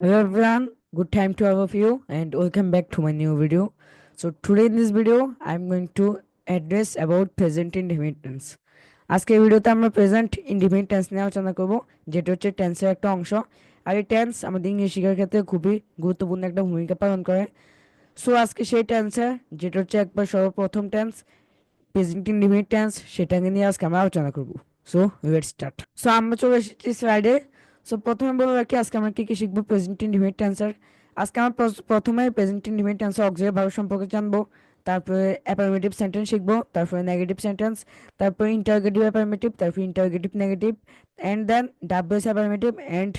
Hello everyone, good time to all of you and welcome back to my new video. So today in this video, I'm going to address about present indefinite tense. আজকে ভিডিওতে আমরা present independent tense নিয়ে আলোচনা করব যেটা হচ্ছে টেন্সের একটা অংশ। আর এই টেন্স আমাদের ইংলিশ শেখার ক্ষেত্রে খুবই গুরুত্বপূর্ণ একটা ভূমিকা পালন করে। সো আজকে সেই টেন্সের যেটা হচ্ছে একবার সর্বপ্রথম টেন্স প্রেজেন্ট ইন্ডিপেন্ডেন্ট টেন্স সেটাকে নিয়ে আজকে আমরা আলোচনা করব। সো লেট স্টার্ট সো আমরা চলে এসেছি স্লাইডে সো প্রথমে বলে রাখি, আজকে আমরা কি কি শিখব? প্রেজেন্ট ইন্ডিপেন্ডেন্ট টেন্সের আজকে আমরা প্রথমে প্রেজেন্ট ইন্ডিপেন্ডেন্ট টেন্সের অক্সিলারি ভার্ব সম্পর্কে জানব। তারপরে অ্যাফার্মেটিভ সেন্টেন্স শিখব, তারপরে নেগেটিভ সেন্টেন্স তারপরে ইন্টারগেটিভ অ্যাফার্মেটিভ তারপরে interrogative negative and then W S affirmative and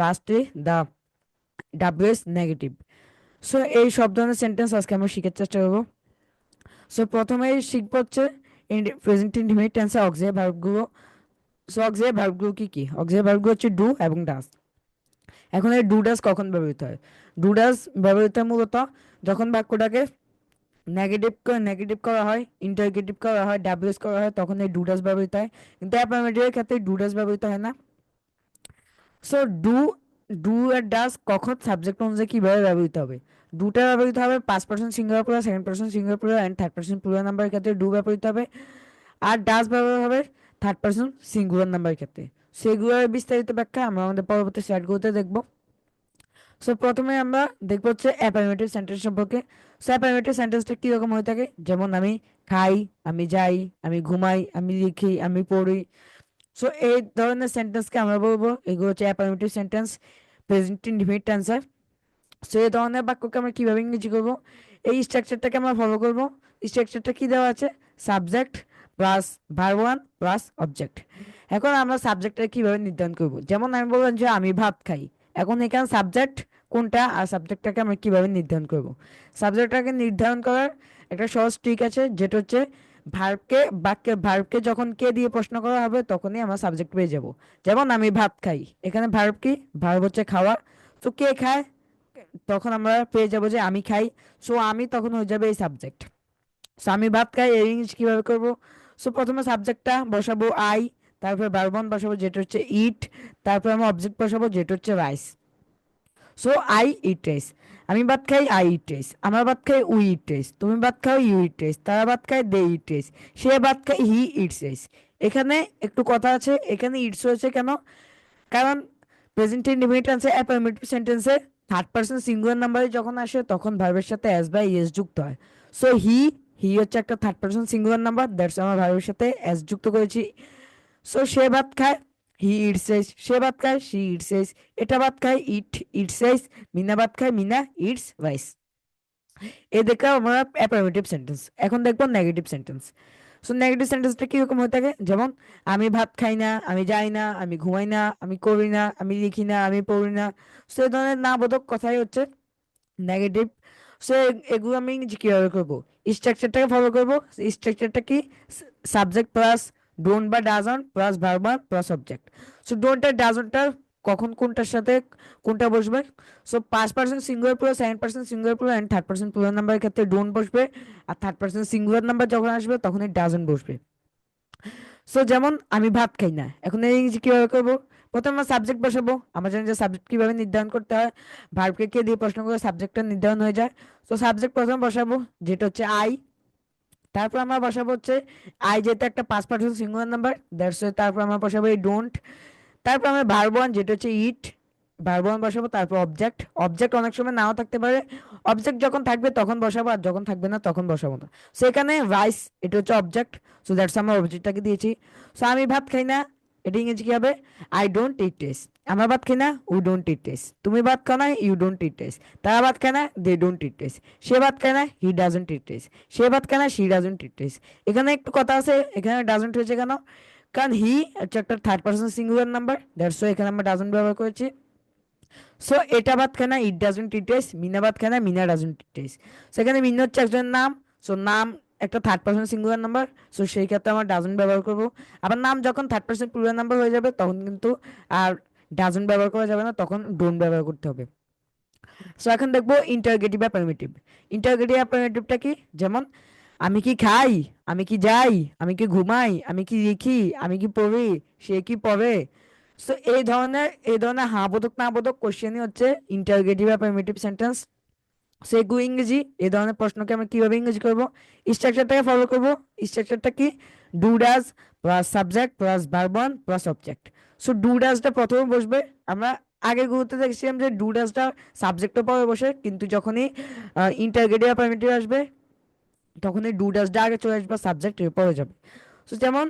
লাস্টে the W S negative so এই সব ধরনের সেন্টেন্স আজকে আমরা শিখার চেষ্টা করব। সো প্রথমে শিখব হচ্ছে প্রেজেন্ট ইন্ডিপেন্ডেন্ট টেন্সের অক্সিলারি ভার্বগুলো সো অক্সিলারি ভার্বগুলো কি কি? অক্সিলারি ভার্বগুলো হচ্ছে ডু এবং ডাস। এখন এই ডু ডাস কখন ব্যবহৃত হয়? ডু ডাস ব্যবহৃত হয় মূলত যখন বাক্যটাকে নেগেটিভ নেগেটিভ করা হয় ইন্টারগেটিভ করা হয় ডাব্লিউএস করা হয়, তখন এই ডু ডাস ব্যবহৃত হয়। কিন্তু অ্যাফার্মেটিভের ক্ষেত্রে ডু ডাস ব্যবহৃত হয় না। সো ডু ডু আর ডাস কখন সাবজেক্ট অনুযায়ী কীভাবে ব্যবহৃত হবে? দুটা ব্যবহৃত হবে, পাঁচ পার্সেন্ট সিঙ্গার পুরো সেকেন্ড পার্সেন্ট সিঙ্গার পুরো অ্যান্ড থার্ড পার্সেন্ট পুরো নাম্বারের ক্ষেত্রে ডু ব্যবহৃত হবে। আর ডাস ব্যবহার হবে থার্ড পার্সন সিঙ্গুলার নাম্বারের ক্ষেত্রে। সেগুলোর বিস্তারিত ব্যাখ্যা আমরা আমাদের পরবর্তী স্লাইডগুলোতে দেখব। সো প্রথমে আমরা দেখব হচ্ছে অ্যাপারমেটিভ সেন্টেন্স সম্পর্কে। সো অ্যাপারমেটিভ সেন্টেন্সটা কীরকম হয়ে থাকে? যেমন আমি খাই, আমি যাই, আমি ঘুমাই, আমি লিখি, আমি পড়ি। সো এই ধরনের সেন্টেন্সকে আমরা বলব। এগুলো হচ্ছে অ্যাপারমেটিভ সেন্টেন্স প্রেজেন্ট ইনডিফিনিট টেন্সার সো এই ধরনের বাক্যকে আমরা কীভাবে ইংরেজি করব? এই স্ট্রাকচারটাকে আমরা ফলো করব। স্ট্রাকচারটা কী দেওয়া আছে? Subject plus verb one plus object এখন আমরা সাবজেক্টটা কীভাবে নির্ধারণ করব? যেমন আমি বললাম যে আমি ভাত খাই। এখন এখানে সাবজেক্ট কোনটা আর সাবজেক্টটাকে আমরা কীভাবে নির্ধারণ করব? সাবজেক্টটাকে নির্ধারণ করার একটা সহজ ট্রিক আছে, যেটা হচ্ছে ভার্বকে বাক্যে ভার্বকে যখন কে দিয়ে প্রশ্ন করা হবে, তখনই আমরা সাবজেক্ট পেয়ে যাব। যেমন আমি ভাত খাই, এখানে ভার্ব কি? ভার্ব হচ্ছে খাওয়া। তো কে খায়? তখন আমরা পেয়ে যাব যে আমি খাই। সো আমি তখন হয়ে যাবে এই সাবজেক্ট সো আমি ভাত খাই, এই ইংলিশ কীভাবে করব? সো প্রথমে সাবজেক্টটা বসাবো আই তারপরে বারবন বসাবো, যেটা হচ্ছে ইট তারপরে আমি অবজেক্ট বসাবো, যেটা হচ্ছে rice so I eat rice আমি ভাত খাই আই ইট রাইস আমরা ভাত খাই উই ইট রাইস তুমি ভাত খাও ইউ ইট রাইস তারা ভাত খায় দে ইট রাইস সে ভাত খায় হি ইটস রাইস এখানে একটু কথা আছে, এখানে ইটস হয়েছে কেন? কারণ প্রেজেন্ট ইন্ডিপেন্ডেন্ট টেন্সে অ্যাফার্মেটিভ সেন্টেন্সে থার্ড পার্সন সিঙ্গুলার নাম্বারে যখন আসে, তখন ভার্বের সাথে এস বাই ইয়েস যুক্ত হয়। সো হি হি হচ্ছে একটা third person singular number that's আমার ভাইয়ের সাথে এস যুক্ত করেছি। সো সে ভাত খায় হি ইট সেস সে ভাত খায় সি ইট সেস এটা ভাত খায় ইট ইট সেস মিনা ভাত খায়, মিনা ইটস রাইস এ দেখে আমরা অ্যাফার্মেটিভ সেন্টেন্স এখন দেখব নেগেটিভ সেন্টেন্স সো নেগেটিভ সেন্টেন্সটা কীরকম হয়ে থাকে? যেমন, আমি ভাত খাই না, আমি যাই না, আমি ঘুমাই না, আমি করি না, আমি লিখি না, আমি পড়ি না। সো এই ধরনের না বোধক কথাই হচ্ছে নেগেটিভ সো এগুলো আমি কীভাবে করব? স্ট্রাকচারটাকে ফলো করব। স্ট্রাকচারটা কি? সাবজেক্ট প্লাস ডোন্ট বা doesn't plus verbal plus object so don't ডাজনটা কখন কোনটার সাথে কোনটা বসবে? সো পাঁচ পার্সেন্ট সিঙ্গুলার পুরো সেভেন পার্সেন্ট সিঙ্গুলার পুরো অ্যান্ড থার্ড পার্সেন্ট পুরো নাম্বারের ক্ষেত্রে ডোন্ট বসবে। আর থার্ড পার্সেন্ট সিঙ্গুলার নাম্বার যখন আসবে তখন এই ডাজন বসবে। সো যেমন আমি ভাত খাই না। এখন এই কীভাবে করব? প্রথমে আমরা সাবজেক্ট বসাবো। আমরা জানি যে সাবজেক্ট কীভাবে নির্ধারণ করতে হয় ভার্বকে কে দিয়ে প্রশ্ন করে সাবজেক্টটা নির্ধারণ হয়ে যায়। তো সাবজেক্ট প্রথমে বসাবো, যেটা হচ্ছে আই তারপর আমরা বসাবো হচ্ছে আই যেহেতু একটা পাঁচ পার্সেন্ট সিঙ্গুলার নাম্বার দ্যাটস তারপর আমরা বসাবো এই ডোন্ট তারপর আমরা ভার্বন যেটা হচ্ছে ইট ভার্বন বসাবো, তারপর অবজেক্ট অবজেক্ট অনেক সময় নাও থাকতে পারে। অবজেক্ট যখন থাকবে তখন বসাবো, আর যখন থাকবে না তখন বসাবো না। সেখানে রাইস এটা হচ্ছে অবজেক্ট সো দ্যাটস আমরা অবজেক্টটাকে দিয়েছি। সো আমি ভাত খাই না এটা ইংরেজি কি হবে? আই ডোন্ট ইট টেস্ট আমরা ভাত খাই না উই ডোন্ট ইট টেস্ট তুমি ভাত খাও না ইউ ডোন্ট ইট টেস্ট তারা ভাত খায় না দে ডোন্ট ইট টেস্ট সে ভাত খায় না হি ডাজন্ট ইট টেস্ট সে ভাত খায় না শি ডাজন্ট ইট টেস্ট এখানে একটু কথা আছে, এখানে ডাজন্ট হয়েছে কেন? কারণ হি হচ্ছে একটা third person singular number that's এখানে আমরা ডাজন্ট ব্যবহার করেছি। সো এটা ভাত খায় না it doesn't eat test Meena ভাত খায় না, মিনা ডাজন্ট ইট টেস্ট সেখানে মিনা হচ্ছে একজনের নাম সো নাম একটা third person singular number so সেই ক্ষেত্রে আমরা ডাজন ব্যবহার করব। আবার নাম যখন থার্ড পার্সন প্লুরাল নাম্বার হয়ে যাবে, তখন কিন্তু আর ডাজন ব্যবহার করা যাবে না, তখন ডোন্ট ব্যবহার করতে হবে। সো এখন দেখব ইন্টারগেটিভ অ্যাফার্মেটিভ ইন্টারগেটিভ অ্যাফার্মেটিভটা কি? যেমন, আমি কি খাই? আমি কি যাই? আমি কি ঘুমাই? আমি কি লিখি? আমি কি পড়ি? সে কি পড়ে? সো এই ধরনের এই ধরনের হ্যাঁ বোধক না বোধক কোশ্চেনই হচ্ছে ইন্টারগেটিভ অ্যাফার্মেটিভ সেন্টেন্স সেগু ইংরেজি এই ধরনের প্রশ্নকে আমরা কীভাবে ইংরেজি করব? স্ট্রাকচারটাকে ফলো করব। স্ট্রাকচারটা কি? Do does plus subject plus verb one plus object so do ডাজটা প্রথমে বসবে। আমরা আগে গুরুত্ব দেখছিলাম যে ডু ডাজটা সাবজেক্টের পরে বসে, কিন্তু যখনই ইন্টারগেটিভ অ্যাফার্মেটিভ আসবে, তখনই ডু ডাজটা আগে চলে আসবে সাবজেক্ট পরে যাবে। সো যেমন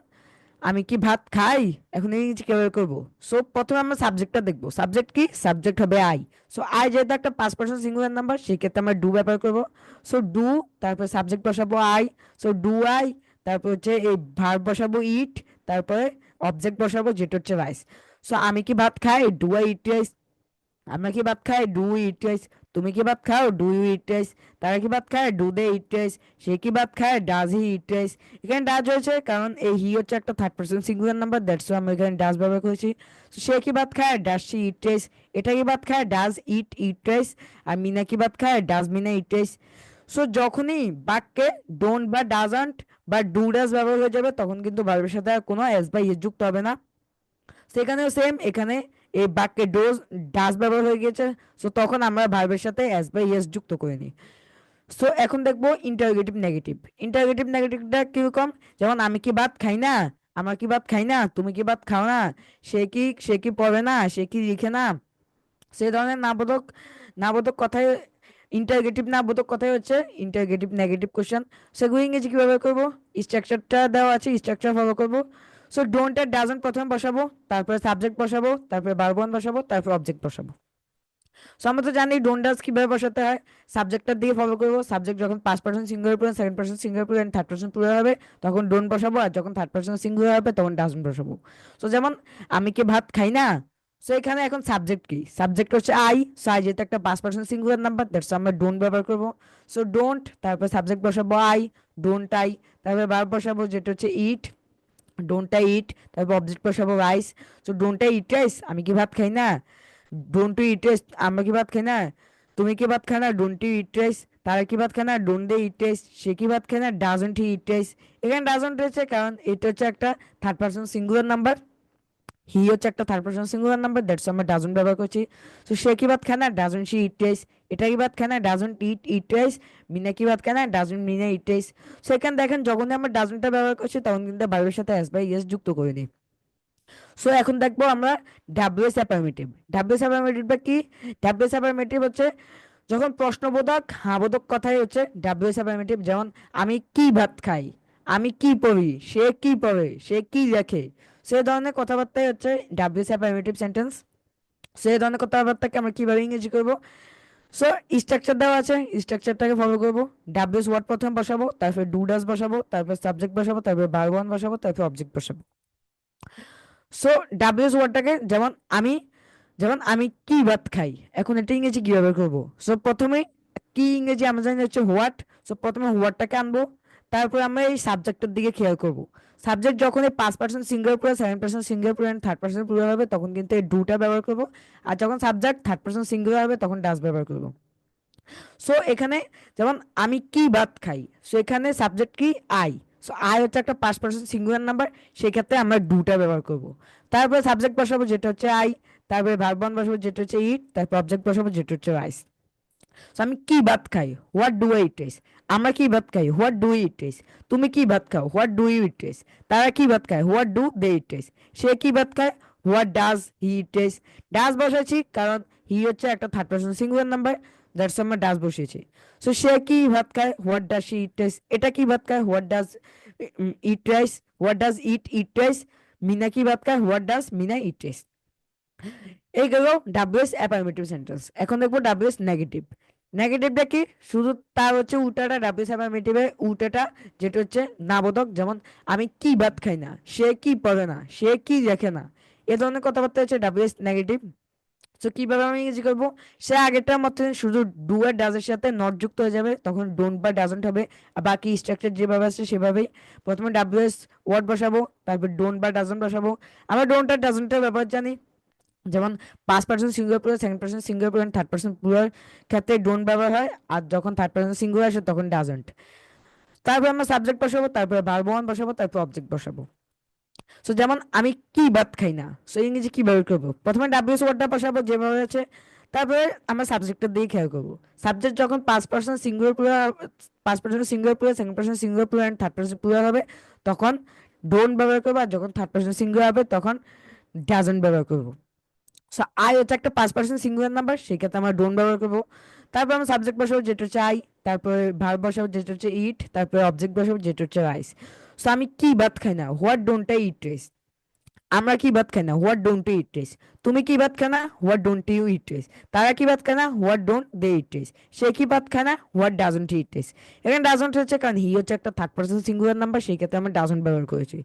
আমি কি ভাত খাই? এখন এই কীভাবে করব? সো প্রথমে আমরা সাবজেক্টটা দেখব। সাবজেক্ট কি? সাবজেক্ট হবে আই সো আই যেহেতু একটা পাঁচ পার্সেন্ট সিঙ্গুলার নাম্বার সেক্ষেত্রে আমরা ডু ব্যবহার করব। সো ডু তারপরে সাবজেক্ট বসাবো আই সো ডু আই তারপর হচ্ছে এই ভার্ব বসাবো ইট তারপরে অবজেক্ট বসাবো যেটা হচ্ছে রাইস সো আমি কি ভাত খাই? ডু আই ইট রাইস আমরা কি ভাত খাই? ডু ইট রাইস তুমি কি ভাত খাও? Do you eat rice? তারা কি ভাত খায়? Do they eat rice? সে কি ভাত খায়? Does he eat rice? এখানে ডাজ হয়েছে কারণ এই হি হচ্ছে একটা third person singular number that's আমি এখানে ডাজ ব্যবহার করেছি। সে কি ভাত খায়? Does she eat rice. এটা কি ভাত খায়? Does it eat rice. আর মিনা কি ভাত খায়? Does Meena eat rice. So যখনই বাক্যে ডোন্ট বা ডাজন্ট বা ডু ডাজ ব্যবহার হয়ে যাবে, তখন কিন্তু ভার্বের সাথে আর কোনো এস বা ইস যুক্ত হবে না। সেখানেও সেম এখানে এই বাক্যে ডোজ ডাজ ব্যবহার হয়ে গেছে সো তখন আমরা ভার্বের সাথে এস বা ইয়েস যুক্ত করে নিই। সো এখন দেখব ইন্টারগেটিভ নেগেটিভ ইন্টারগেটিভ নেগেটিভটা কীরকম? যেমন, আমি কি ভাত খাই না? আমরা কি ভাত খাই না? তুমি কি ভাত খাও না? সে কি সে কি পড়ে না? সে কি লিখে না? সেই ধরনের নাবোধক নাবোধক কথায় ইন্টারগেটিভ না বোধক কথাই হচ্ছে ইন্টারগেটিভ নেগেটিভ কোশ্চেন সেগুলো ইংরেজি কীভাবে করব? স্ট্রাকচারটা দেওয়া আছে স্ট্রাকচার ফলো করব। সো ডোন্ট আর ডাজন্ট প্রথমে বসাবো, তারপরে সাবজেক্ট বসাবো, তারপরে বারবন বসাবো, তারপরে অবজেক্ট বসাবো। সো আমরা তো জানি ডাজ কীভাবে বসাতে হয়? সাবজেক্টটার দিকে ফলো করব। সাবজেক্ট যখন পাঁচ পার্সেন্ট সিঙ্গুলার পুরো সেকেন্ড পার্সেন্ট সিঙ্গুলার পুরো থার্ড পার্সেন্ট পুরো হবে, তখন ডোন্ট বসাবো, আর যখন থার্ড পার্সেন্ট সিঙ্গুলার হবে তখন ডাজন্ট বসাবো। সো যেমন আমি কি ভাত খাই না? সো এখানে এখন সাবজেক্ট কি? সাবজেক্ট হচ্ছে আই সো আই যেহেতু একটা পাঁচ পার্সেন্ট সিঙ্গুলার নাম্বার দ্যাটস আমরা ডোন্ট ব্যবহার করব। সো ডোন্ট তারপর সাবজেক্ট বসাবো আই ডোন্ট আই তারপরে বার বসাবো, যেটা হচ্ছে ইট ডোন্টটা ইট তারপর অবজেক্ট বসাবো rice so I eat rice আমি কি ভাত খাই না? ডোন্ট টু ইট রাইস আমরা কি ভাত খাই না? তুমি কি ভাত খাই না? ডোন্ট টু ইট রাইস তারা কি ভাত খায় না? ডোন্ট দে ইট রাইস সে কি ভাত খায় না? ডাজন্ট ইট রাইস এখানে ডাজন্ট রয়েছে কারণ এটা হচ্ছে একটা third person singular number he হচ্ছে একটা third person singular number that's আমরা ডাজন্ট ব্যবহার করছি। তো সে কি ভাত খায় না? ডাজন্ট সি ইট রাইস এটা কি ভাত খায় না? Doesn't it eat rice Meena কি ভাত খায় না? Doesn't Meena eat rice so এখানে দেখেন, যখনই আমরা ডাজন্টটা ব্যবহার করছি, তখন কিন্তু ভার্বের সাথে এস বাই ইয়েস যুক্ত করে নিই। সো এখন দেখব আমরা ডাব্লিউএস অ্যাফার্মেটিভ ডাব্লিউএস অ্যাফার্মেটিভটা কি? ডাব্লিউএস অ্যাফার্মেটিভ হচ্ছে, যখন প্রশ্নবোধক, হাবোধক কথাই হচ্ছে ডাব্লিউএস অ্যাফার্মেটিভ যেমন, আমি কি ভাত খাই? আমি কি পড়ি? সে কি পড়ে? সে কি সেই ধরনের কথাবার্তাই হচ্ছে ডাব্লিউএস অ্যাফার্মেটিভ সেন্টেন্স সেই ধরনের কথাবার্তাকে আমরা কীভাবে ইংরেজি করব? সো স্ট্রাকচার দেওয়া আছে স্ট্রাকচারটাকে ফলো করব। ডাব্লিউএস ওয়ার্ড প্রথমে বসাবো, তারপর ডু ডাস বসাবো, তারপর সাবজেক্ট বসাবো, তারপর ওয়ান বসাবো, তারপর অবজেক্ট বসাবো। সো ডাব্লিউস ওয়ার্ডটাকে যেমন আমি যেমন আমি কি ভাত খাই, এখন এটা ইংরেজি কীভাবে করব? সো প্রথমে কি ইংরেজি আমরা জানি হচ্ছে হোয়াট সো প্রথমে হোয়াটটাকে আনব। তারপর আমরা এই সাবজেক্টের দিকে খেয়াল করব। সাবজেক্ট যখন এই পাঁচ পার্সেন্ট সিঙ্গেল পুরো সেভেন পার্সেন্ট সিঙ্গেল পুরো থার্ড পার্সেন্ট পুরো হবে, তখন কিন্তু এই ডুটা ব্যবহার করব। আর যখন সাবজেক্ট থার্ড পার্সেন্ট সিঙ্গেল হবে, তখন ডাস ব্যবহার করব। সো এখানে যেমন আমি কি ভাত খাই সো এখানে সাবজেক্ট কি? আই সো আই হচ্ছে একটা পাঁচ পার্সেন্ট সিঙ্গুলার নাম্বার সেক্ষেত্রে আমরা ডুটা ব্যবহার করব। তারপরে সাবজেক্ট বসাবো, যেটা হচ্ছে আই তারপরে ভার্বন বসাবো, যেটা হচ্ছে ইট তারপর অবজেক্ট বসাবো, যেটা হচ্ছে রাইস সো আমি কি ভাত খাই? হোয়াট ডু আই ইট আমরা কি ভাত খাই? হোয়াট ডু ইট ইস তুমি কি ভাত খাও? What do you eat is তারা কি ভাত খায়? হোয়াট ডু দে ইট ইস সে কি ভাত খায়? What does he eat is does বসাচ্ছি কারণ হি হচ্ছে একটা third person singular number that's আমরা ডাজ বসিয়েছি। সো সে কি ভাত খায়? হোয়াট ডাজ শি ইট এটা কি ভাত খায়? What does it rice what does it eat rice Meena কি ভাত খায়? What does Meena eat rice এই গেল ডাব্লিউএস অ্যাফার্মেটিভ সেন্টেন্স এখন দেখব ডাব্লিউএস নেগেটিভ নেগেটিভটা কি? শুধু তার হচ্ছে উল্টাটা ডাব্লিউএস অ্যাফার্মেটিভে উল্টাটা, যেটা হচ্ছে নাবোধক যেমন আমি কি ভাত খাই না, সে কি পড়ে না, সে কি দেখে না, এ ধরনের কথাবার্তা হচ্ছে ডাব্লিউএস নেগেটিভ তো কীভাবে আমি ইংরেজি করব? সে আগেরটার মতো শুধু ডু আর ডাজের সাথে নট যুক্ত হয়ে যাবে, তখন ডোন্ট বা ডাজন্ট হবে, আর বাকি স্ট্রাকচার যেভাবে আছে সেভাবেই প্রথমে ডাব্লিউএস ওয়ার্ড বসাবো, তারপর ডোন্ট বা ডাজন্ট বসাবো। আমরা ডোন্ট আর ডাজন্টের ব্যাপার জানি যেমন পাঁচ পার্সেন্ট সিঙ্গুলার পুরো সেকেন্ড পার্সেন্ট সিঙ্গুলার পুরো থার্ড পার্সেন্ট পুরোর ক্ষেত্রে ডোন্ট ব্যবহার হয়, আর যখন থার্ড পার্সেন্ট সিঙ্গুলার আসে তখন ডাজন্ট তারপর আমরা সাবজেক্ট বসাবো, তারপরে ভার্ব ওয়ান বসাবো, তারপর অবজেক্ট বসাবো। সো যেমন আমি কি ভাত খাই না সো ইংরেজি কীভাবে করব? প্রথমে ডাব্লিউএস ওয়ার্ডটা বসাবো, যেভাবে আছে তারপরে আমরা সাবজেক্টটা দিয়ে খেয়াল করব। সাবজেক্ট যখন পাঁচ পার্সেন্ট সিঙ্গুলার প্লুরাল পাঁচ percent singular plural second percent singular plural third percent plural হবে, তখন ডোন্ট ব্যবহার করব, আর যখন থার্ড পার্সেন্ট সিঙ্গুলার হবে, তখন ডাজন্ট ব্যবহার করব। সো আই হচ্ছে একটা পাঁচ পার্সেন্ট সিঙ্গুলার নাম্বার সেক্ষেত্রে আমরা ডোন ব্যবহার করব। তারপর আমরা সাবজেক্ট বসাবো, যেটা হচ্ছে আই তারপরে ভার্ব বসাবো, যেটা হচ্ছে ইট তারপরে অবজেক্ট বসাবো, যেটা হচ্ছে রাইস সো আমি কি বাদ খাই না? What don't I eat rice আমরা কি ভাত খাই না? What don't you eat rice তুমি কি ভাত খায় না? What don't you eat rice তারা কি ভাত খায় না? What don't they eat rice সে কি ভাত খায় না? হোয়াট ডাজন্ট ইট রেস এখানে ডাজন্ট হচ্ছে কারণ হি হচ্ছে একটা থার্ড পার্সন সিঙ্গুলার নাম্বার সেই ক্ষেত্রে আমরা ডাজন্ট ব্যবহার করেছি।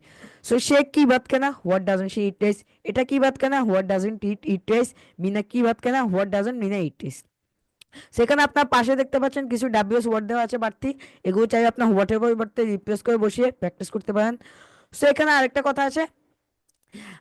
সো সে কি ভাত খায় না? What doesn't she eat rice এটা কি ভাত খায় না? What doesn't it eat rice Meena কি ভাত খায় না? What doesn't Meena eat rice সেখানে আপনার পাশে দেখতে পাচ্ছেন কিছু ডাব্লিউএস ওয়ার্ড দেওয়া আছে বাড়তি। এগুলো চাই আপনার হোয়াটের পরিবর্তে রিপ্লেস করে বসিয়ে প্র্যাকটিস করতে পারেন। সো এখানে আরেকটা কথা আছে।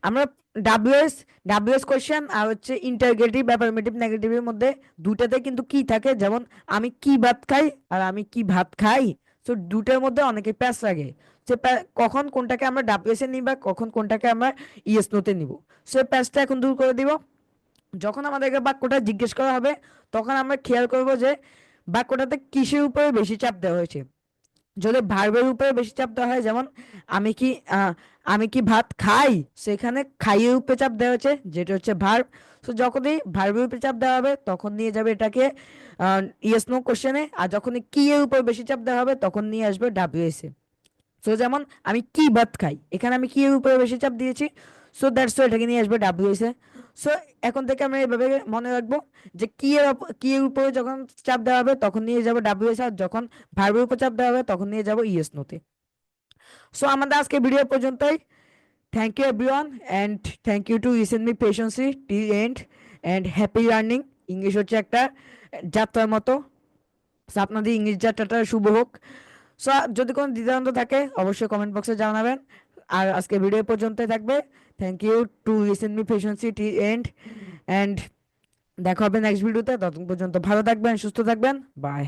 আমরা ডাব্লিউএস ডাব্লিউএস কোয়েশ্চেন আর হচ্ছে ইন্টারগেটিভ অ্যাফার্মেটিভ নেগেটিভের মধ্যে দুটাতে কিন্তু কি থাকে? যেমন আমি কি ভাত খাই আর আমি কি ভাত খাই? সো দুটার মধ্যে অনেকে প্যাস লাগে। সে কখন কোনটাকে আমরা ডাব্লিউএস এ নিব বা কখন কোনটাকে আমরা ইএস নোতে নিব? সে প্যাসটা এখন দূর করে দিব। যখন আমাদেরকে বাক্যটা জিজ্ঞেস করা হবে, তখন আমরা খেয়াল করব যে বাক্যটাতে কিসের উপরে বেশি চাপ দেওয়া হয়েছে? যদি ভার্বের উপরে বেশি চাপ দেওয়া হয়, যেমন আমি কি আমি কি ভাত খাই? সেখানে খাইয়ের উপরে চাপ দেওয়া হয়েছে, যেটা হচ্ছে ভার্ব। সো যখনই ভার্বের উপরে চাপ দেওয়া হবে, তখন নিয়ে যাবে এটাকে ইয়েস নো কোশ্চেনে আর যখনই কি এর উপর বেশি চাপ দেওয়া হবে, তখন নিয়ে আসবে ডাব্লিউএস এ সো যেমন আমি কি ভাত খাই, এখানে আমি কি এর উপরে বেশি চাপ দিয়েছি। সো দ্যাটস এটাকে নিয়ে আসবে ডাব্লিউএস এ সো এখন থেকে আমরা এইভাবে মনে রাখব যে কি এর কি এর উপরে যখন চাপ দেওয়া হবে তখন নিয়ে যাব ডাব্লিউএস আর যখন ভার্বের উপর চাপ দেওয়া হবে তখন নিয়ে যাব ইএস নোতে সো আমাদের আজকে ভিডিও পর্যন্তই। Thank you everyone and thank you to listen me পেশেন্সি T and and happy learning English হচ্ছে একটা যাত্রার মতো। So, আপনাদের ইংলিশ যাত্রাটা শুভ হোক। সো যদি কোনো দ্বিধান্ত থাকে অবশ্যই কমেন্ট বক্সে জানাবেন। আর আজকে ভিডিও পর্যন্তই থাকবে। Thank you to recent me পেশেন্সি টি এন্ড অ্যান্ড দেখা হবে নেক্সট ভিডিওতে ততক্ষণ পর্যন্ত ভালো থাকবেন, সুস্থ থাকবেন বাই